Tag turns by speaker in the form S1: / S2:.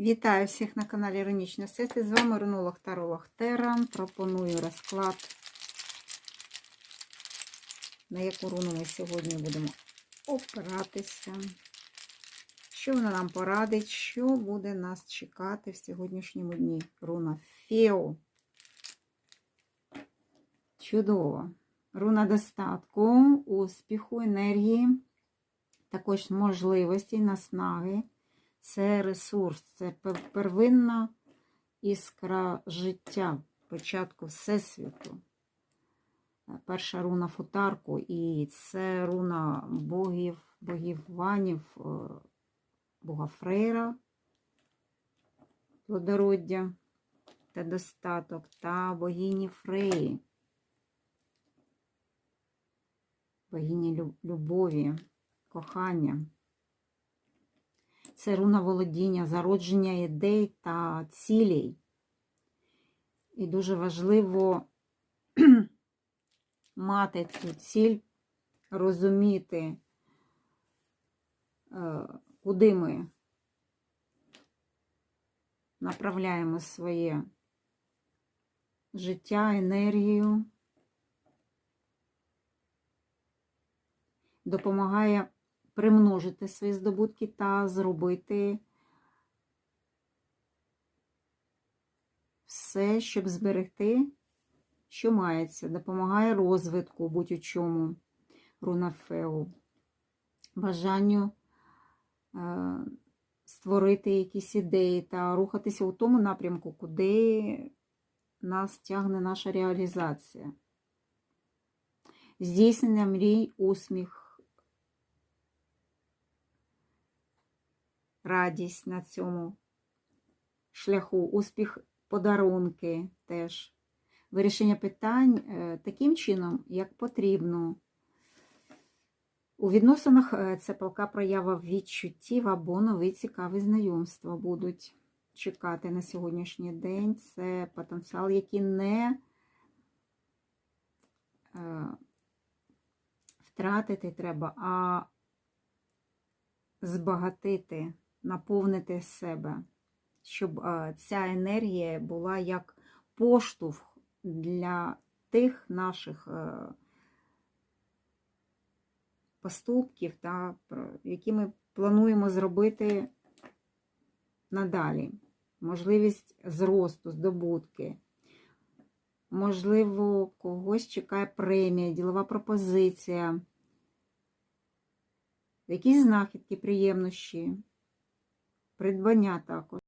S1: Вітаю всіх на каналі Іронічне Всесвіт. З вами рунолог Таролог Теран. Пропоную розклад, на яку руну ми сьогодні будемо опиратися. Що вона нам порадить, що буде нас чекати в сьогоднішньому дні? Руна Фео. Чудово. Руна достатку, успіху, енергії, також можливості, наснаги. Це ресурс, це первинна іскра життя, початку Всесвіту. Перша руна футарку, і це руна богів, богів ванів, е, бога Фрейра, плодороддя та достаток, та богині Фреї, богині любові, кохання. Це руна володіння, зародження ідей та цілей. І дуже важливо мати цю ціль, розуміти, е, куди ми направляємо своє життя, енергію. Допомагає примножити свої здобутки та зробити все, щоб зберегти, що мається, допомагає розвитку будь-у чому, руна Феу, бажанню е, створити якісь ідеї та рухатися у тому напрямку, куди нас тягне наша реалізація. Здійснення мрій, усміх. Радість на цьому шляху, успіх подарунки теж. Вирішення питань е, таким чином, як потрібно. У відносинах е, це палка проява відчуттів або нові цікаві знайомства будуть чекати на сьогоднішній день. Це потенціал, який не е, втратити треба, а збагатити наповнити себе, щоб ця енергія була як поштовх для тих наших е, поступків, та, які ми плануємо зробити надалі. Можливість зросту, здобутки. Можливо, когось чекає премія, ділова пропозиція, якісь знахідки, приємнощі придбання також.